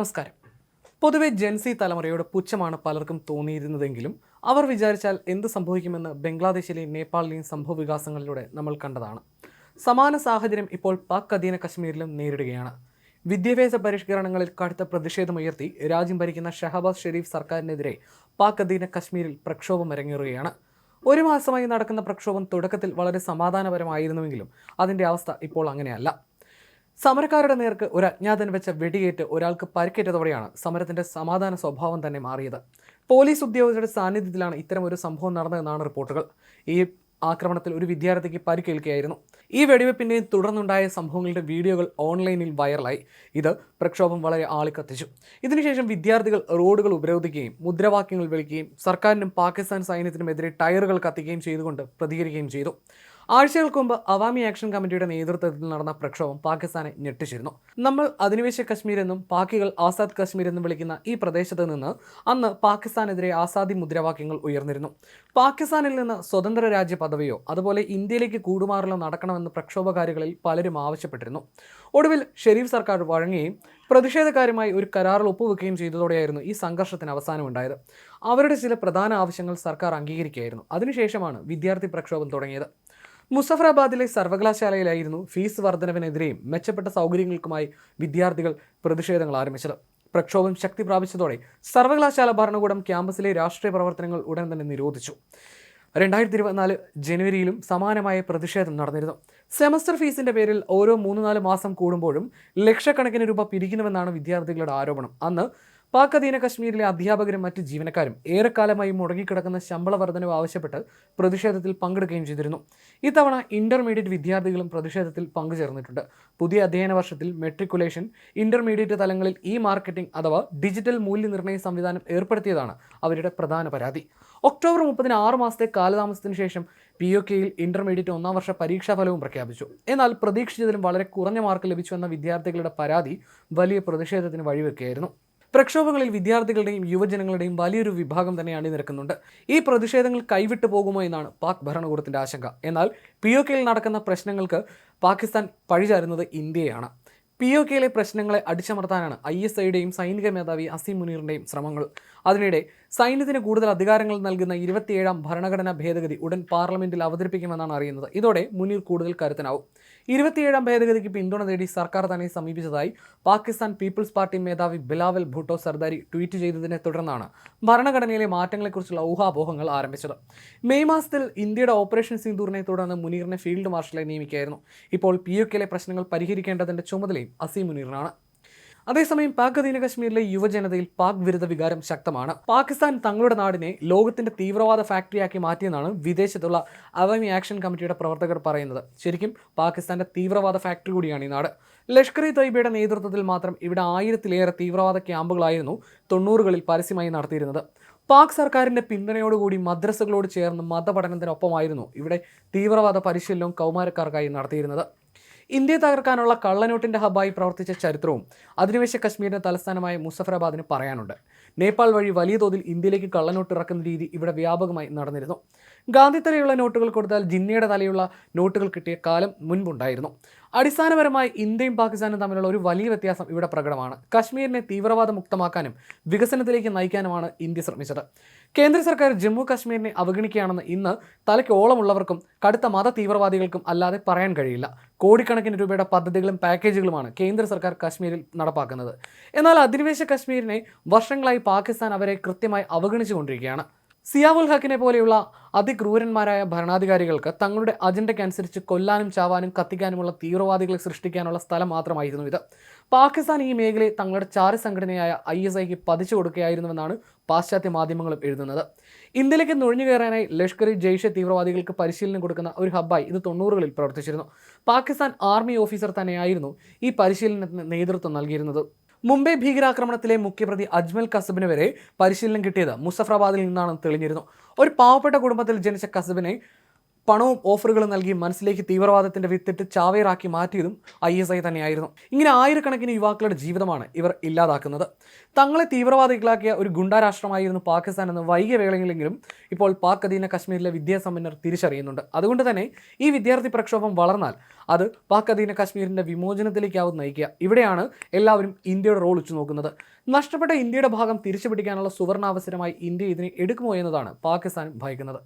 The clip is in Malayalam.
നമസ്കാരം. പൊതുവെ ജെൻസി തലമുറയോട് പുച്ഛമാണ് പലർക്കും തോന്നിയിരുന്നതെങ്കിലും അവർ വിചാരിച്ചാൽ എന്ത് സംഭവിക്കുമെന്ന് ബംഗ്ലാദേശിലെയും നേപ്പാളിലെയും സംഭവ വികാസങ്ങളിലൂടെ നമ്മൾ കണ്ടതാണ്. സമാന സാഹചര്യം ഇപ്പോൾ പാക് അധീന കശ്മീരിലും നേരിടുകയാണ്. വിദ്യാഭ്യാസ പരിഷ്കരണങ്ങളിൽ കടുത്ത പ്രതിഷേധമുയർത്തി രാജ്യം ഭരിക്കുന്ന ഷഹബാസ് ഷെരീഫ് സർക്കാരിനെതിരെ പാക് അധീന കശ്മീരിൽ പ്രക്ഷോഭം അരങ്ങേറുകയാണ്. ഒരു മാസമായി നടക്കുന്ന പ്രക്ഷോഭം തുടക്കത്തിൽ വളരെ സമാധാനപരമായിരുന്നുവെങ്കിലും അതിന്റെ അവസ്ഥ ഇപ്പോൾ അങ്ങനെയല്ല. സമരക്കാരുടെ നേർക്ക് ഒരു അജ്ഞാതൻ വെച്ച വെടിയേറ്റ് ഒരാൾക്ക് പരിക്കേറ്റതോടെയാണ് സമരത്തിന്റെ സമാധാന സ്വഭാവം തന്നെ മാറിയത്. പോലീസ് ഉദ്യോഗസ്ഥരുടെ സാന്നിധ്യത്തിലാണ് ഇത്തരം ഒരു സംഭവം നടന്നതെന്നാണ് റിപ്പോർട്ടുകൾ. ഈ ആക്രമണത്തിൽ ഒരു വിദ്യാർത്ഥിക്ക് പരിക്കേൽക്കുകയായിരുന്നു. ഈ വെടിവെപ്പിന്റെയും തുടർന്നുണ്ടായ സംഭവങ്ങളുടെ വീഡിയോകൾ ഓൺലൈനിൽ വൈറലായി. ഇത് പ്രക്ഷോഭം വളരെ ആളിക്കത്തിച്ചു. ഇതിനുശേഷം വിദ്യാർത്ഥികൾ റോഡുകൾ ഉപരോധിക്കുകയും മുദ്രാവാക്യങ്ങൾ വിളിക്കുകയും സർക്കാരിനും പാകിസ്ഥാൻ സൈന്യത്തിനുമെതിരെ ടയറുകൾ കത്തിക്കുകയും ചെയ്തുകൊണ്ട് പ്രതികരിക്കുകയും ചെയ്തു. ആഴ്ചകൾക്ക് മുമ്പ് അവാമി ആക്ഷൻ കമ്മിറ്റിയുടെ നേതൃത്വത്തിൽ നടന്ന പ്രക്ഷോഭം പാകിസ്ഥാനെ ഞെട്ടിച്ചിരുന്നു. നമ്മൾ അധിനിവേശ കശ്മീർ എന്നും പാക്കികൾ ആസാദ് കശ്മീർ എന്നും വിളിക്കുന്ന ഈ പ്രദേശത്ത് നിന്ന് അന്ന് പാകിസ്ഥാനെതിരെ ആസാദി മുദ്രാവാക്യങ്ങൾ ഉയർന്നിരുന്നു. പാകിസ്ഥാനിൽ നിന്ന് സ്വതന്ത്ര രാജ്യ പദവിയോ അതുപോലെ ഇന്ത്യയിലേക്ക് കൂടുമാറലോ നടക്കണമെന്ന് പ്രക്ഷോഭകാരികളിൽ പലരും ആവശ്യപ്പെട്ടിരുന്നു. ഒടുവിൽ ഷെരീഫ് സർക്കാർ വഴങ്ങുകയും പ്രതിഷേധക്കാരുമായി ഒരു കരാറിൽ ഒപ്പുവെക്കുകയും ചെയ്തതോടെയായിരുന്നു ഈ സംഘർഷത്തിന് അവസാനമുണ്ടായത്. അവരുടെ ചില പ്രധാന ആവശ്യങ്ങൾ സർക്കാർ അംഗീകരിക്കുകയായിരുന്നു. അതിനുശേഷമാണ് വിദ്യാർത്ഥി പ്രക്ഷോഭം തുടങ്ങിയത്. മുസഫറാബാദിലെ സർവകലാശാലയിലായിരുന്നു ഫീസ് വർധനവിനെതിരെയും മെച്ചപ്പെട്ട സൗകര്യങ്ങൾക്കുമായി വിദ്യാർത്ഥികൾ പ്രതിഷേധങ്ങൾ ആരംഭിച്ചത്. പ്രക്ഷോഭം ശക്തി പ്രാപിച്ചതോടെ സർവകലാശാല ഭരണകൂടം ക്യാമ്പസിലെ രാഷ്ട്രീയ പ്രവർത്തനങ്ങൾ ഉടൻ തന്നെ നിരോധിച്ചു. രണ്ടായിരത്തി ഇരുപത്തിനാല് ജനുവരിയിലും സമാനമായ പ്രതിഷേധം നടന്നിരുന്നു. സെമസ്റ്റർ ഫീസിന്റെ പേരിൽ ഓരോ മൂന്ന് നാല് മാസം കൂടുമ്പോഴും ലക്ഷക്കണക്കിന് രൂപ പിരിക്കുന്നുവെന്നാണ് വിദ്യാർത്ഥികളുടെ ആരോപണം. അന്ന് പാക് അധീന കശ്മീരിലെ അധ്യാപകരും മറ്റ് ജീവനക്കാരും ഏറെക്കാലമായി മുടങ്ങിക്കിടക്കുന്ന ശമ്പള വർധനവ് ആവശ്യപ്പെട്ട് പ്രതിഷേധത്തിൽ പങ്കെടുക്കുകയും ചെയ്തിരുന്നു. ഇത്തവണ ഇന്റർമീഡിയറ്റ് വിദ്യാർത്ഥികളും പ്രതിഷേധത്തിൽ പങ്കുചേർന്നിട്ടുണ്ട്. പുതിയ അധ്യയന വർഷത്തിൽ മെട്രിക്കുലേഷൻ ഇന്റർമീഡിയറ്റ് തലങ്ങളിൽ ഇ മാർക്കറ്റിംഗ് അഥവാ ഡിജിറ്റൽ മൂല്യനിർണയ സംവിധാനം ഏർപ്പെടുത്തിയതാണ് അവരുടെ പ്രധാന പരാതി. ഒക്ടോബർ മുപ്പതിന് ആറ് മാസത്തെ കാലതാമസത്തിന് ശേഷം പി ഒ കെയിൽ ഇന്റർമീഡിയറ്റ് ഒന്നാം വർഷ പരീക്ഷാ ഫലവും പ്രഖ്യാപിച്ചു. എന്നാൽ പ്രതീക്ഷിച്ചതിലും വളരെ കുറഞ്ഞ മാർക്ക് ലഭിച്ചുവെന്ന വിദ്യാർത്ഥികളുടെ പരാതി വലിയ പ്രതിഷേധത്തിന് വഴിവെക്കുകയായിരുന്നു. പ്രക്ഷോഭങ്ങളിൽ വിദ്യാർത്ഥികളുടെയും യുവജനങ്ങളുടെയും വലിയൊരു വിഭാഗം തന്നെ അണിനിരക്കുന്നുണ്ട് ഈ പ്രതിഷേധങ്ങൾ കൈവിട്ടു പോകുമോ എന്നാണ് പാക് ഭരണകൂടത്തിന്റെ ആശങ്ക. എന്നാൽ പി ഒ കെയിൽ നടക്കുന്ന പ്രശ്നങ്ങൾക്ക് പാകിസ്ഥാൻ പഴിചാരുന്നത് ഇന്ത്യയാണ് പി ഒ കെയിലെ പ്രശ്നങ്ങളെ അടിച്ചമർത്താനാണ് ഐ എസ് ഐയുടെയും സൈനിക മേധാവി അസീം മുനീറിന്റെയും ശ്രമങ്ങൾ. അതിനിടെ സൈന്യത്തിന് കൂടുതൽ അധികാരങ്ങൾ നൽകുന്ന ഇരുപത്തിയേഴാം ഭരണഘടനാ ഭേദഗതി ഉടൻ പാർലമെന്റിൽ അവതരിപ്പിക്കുമെന്നാണ് അറിയുന്നത്. ഇതോടെ മുനീർ കൂടുതൽ കരുത്തനാവും. ഇരുപത്തിയേഴാം ഭേദഗതിക്ക് പിന്തുണ നേടി സർക്കാർ തന്നെ സമീപിച്ചതായി പാകിസ്ഥാൻ പീപ്പിൾസ് പാർട്ടി മേധാവി ബിലാവൽ ഭൂട്ടോ സർദാരി ട്വീറ്റ് ചെയ്തതിനെ തുടർന്നാണ് ഭരണഘടനയിലെ മാറ്റങ്ങളെക്കുറിച്ചുള്ള ഊഹാപോഹങ്ങൾ ആരംഭിച്ചത്. മെയ് മാസത്തിൽ ഇന്ത്യയുടെ ഓപ്പറേഷൻ സിന്ദൂറിനെ തുടർന്ന് മുനീറിനെ ഫീൽഡ് മാർഷലായി നിയമിക്കുകയായിരുന്നു. ഇപ്പോൾ പി ഒ കെയിലെ പ്രശ്നങ്ങൾ പരിഹരിക്കേണ്ടതിന്റെ ചുമതലയും അസീം മുനീറിനാണ്. അതേസമയം പാക് അധീന കശ്മീരിലെ യുവജനതയിൽ പാക് വിരുദ്ധ വികാരം ശക്തമാണ്. പാകിസ്ഥാൻ തങ്ങളുടെ നാടിനെ ലോകത്തിന്റെ തീവ്രവാദ ഫാക്ടറിയാക്കി മാറ്റിയെന്നാണ് വിദേശത്തുള്ള അവാമി ആക്ഷൻ കമ്മിറ്റിയുടെ പ്രവർത്തകർ പറയുന്നത്. ശരിക്കും പാകിസ്ഥാന്റെ തീവ്രവാദ ഫാക്ടറി കൂടിയാണ് ഈ നാട്. ലഷ്കർ ഇ തൊയ്ബയുടെ നേതൃത്വത്തിൽ മാത്രം ഇവിടെ ആയിരത്തിലേറെ തീവ്രവാദ ക്യാമ്പുകളായിരുന്നു തൊണ്ണൂറുകളിൽ പരസ്യമായി നടത്തിയിരുന്നത്. പാക് സർക്കാരിന്റെ പിന്തുണയോടുകൂടി മദ്രസകളോട് ചേർന്ന് മതപഠനത്തിനൊപ്പമായിരുന്നു ഇവിടെ തീവ്രവാദ പരിശീലനവും കൗമാരക്കാർക്കായി നടത്തിയിരുന്നത്. ഇന്ത്യ തകർക്കാനുള്ള കള്ളനോട്ടിന്റെ ഹബ്ബായി പ്രവർത്തിച്ച ചരിത്രവും അധിനിവേശ കശ്മീരിന്റെ തലസ്ഥാനമായ മുസഫറാബാദിന് പറയാനുണ്ട്. നേപ്പാൾ വഴി വലിയ തോതിൽ ഇന്ത്യയിലേക്ക് കള്ളനോട്ട് ഇറക്കുന്ന രീതി ഇവിടെ വ്യാപകമായി നടന്നിരുന്നു. ഗാന്ധി തലയുള്ള നോട്ടുകൾ കൊടുത്താൽ ജിന്നയുടെ തലയുള്ള നോട്ടുകൾ കിട്ടിയ കാലം മുൻപുണ്ടായിരുന്നു. അടിസ്ഥാനപരമായി ഇന്ത്യയും പാകിസ്ഥാനും തമ്മിലുള്ള ഒരു വലിയ വ്യത്യാസം ഇവിടെ പ്രകടമാണ്. കശ്മീരിനെ തീവ്രവാദ മുക്തമാക്കാനും വികസനത്തിലേക്ക് നയിക്കാനുമാണ് ഇന്ത്യ ശ്രമിച്ചത്. കേന്ദ്ര സർക്കാർ ജമ്മു കാശ്മീരിനെ അവഗണിക്കുകയാണെന്ന് ഇന്ന് തലയ്ക്ക് ഓളമുള്ളവർക്കും കടുത്ത മത തീവ്രവാദികൾക്കും അല്ലാതെ പറയാൻ കഴിയില്ല. കോടിക്കണക്കിന് രൂപയുടെ പദ്ധതികളും പാക്കേജുകളുമാണ് കേന്ദ്ര സർക്കാർ കാശ്മീരിൽ നടപ്പാക്കുന്നത്. എന്നാൽ അധിനിവേശ കശ്മീരിനെ വർഷങ്ങളായി പാകിസ്ഥാൻ അവരെ കൃത്യമായി അവഗണിച്ചുകൊണ്ടിരിക്കുകയാണ്. സിയാവുൽ ഹക്കിനെ പോലെയുള്ള അതിക്രൂരന്മാരായ ഭരണാധികാരികൾക്ക് തങ്ങളുടെ അജണ്ടയ്ക്ക് അനുസരിച്ച് കൊല്ലാനും ചാവാനും കത്തിക്കാനുമുള്ള തീവ്രവാദികളെ സൃഷ്ടിക്കാനുള്ള സ്ഥലം മാത്രമായിരുന്നു ഇത്. പാകിസ്ഥാൻ ഈ മേഖലയെ തങ്ങളുടെ ചാര സംഘടനയായ ഐ എസ് ഐക്ക് പതിച്ചു കൊടുക്കുകയായിരുന്നുവെന്നാണ് പാശ്ചാത്യ മാധ്യമങ്ങളും എഴുതുന്നത്. ഇന്ത്യയിലേക്ക് നുഴഞ്ഞു കയറാനായി ലഷ്കർ ഇ ജെയ്ഷെ തീവ്രവാദികൾക്ക് പരിശീലനം കൊടുക്കുന്ന ഒരു ഹബ്ബായി ഇത് തൊണ്ണൂറുകളിൽ പ്രവർത്തിച്ചിരുന്നു. പാകിസ്ഥാൻ ആർമി ഓഫീസർ തന്നെയായിരുന്നു ഈ പരിശീലനത്തിന് നേതൃത്വം നൽകിയിരുന്നത്. മുംബൈ ഭീകരാക്രമണത്തിലെ മുഖ്യപ്രതി അജ്മൽ കസബിന് വരെ പരിശീലനം കിട്ടിയത് മുസഫറാബാദിൽ നിന്നാണെന്ന് തെളിഞ്ഞിരുന്നു. ഒരു പാവപ്പെട്ട കുടുംബത്തിൽ ജനിച്ച കസബിനെ പണവും ഓഫറുകളും നൽകി മനസ്സിലേക്ക് തീവ്രവാദത്തിന്റെ വിത്തിട്ട് ചാവേറാക്കി മാറ്റിയതും ഐ എസ് ഐ തന്നെയായിരുന്നു. ഇങ്ങനെ ആയിരക്കണക്കിന് യുവാക്കളുടെ ജീവിതമാണ് ഇവർ ഇല്ലാതാക്കുന്നത്. തങ്ങളെ തീവ്രവാദികളാക്കിയ ഒരു ഗുണ്ടാരാഷ്ട്രമായിരുന്നു പാകിസ്ഥാൻ എന്ന് വൈകിയ വേളയിലെങ്കിലും ഇപ്പോൾ പാക് അധീന കശ്മീരിലെ വിദ്യാസമ്പന്നർ തിരിച്ചറിയുന്നുണ്ട്. അതുകൊണ്ട് തന്നെ ഈ വിദ്യാർത്ഥി പ്രക്ഷോഭം വളർന്നാൽ അത് പാക് അധീന കശ്മീരിന്റെ വിമോചനത്തിലേക്കാവും നയിക്കുക. ഇവിടെയാണ് എല്ലാവരും ഇന്ത്യയുടെ റോൾ ഉച്ചു നോക്കുന്നത് നഷ്ടപ്പെട്ട ഇന്ത്യയുടെ ഭാഗം തിരിച്ചുപിടിക്കാനുള്ള സുവർണാവസരമായി ഇന്ത്യ ഇതിനെ എടുക്കുമോ എന്നതാണ് പാകിസ്ഥാൻ ഭയക്കുന്നത്.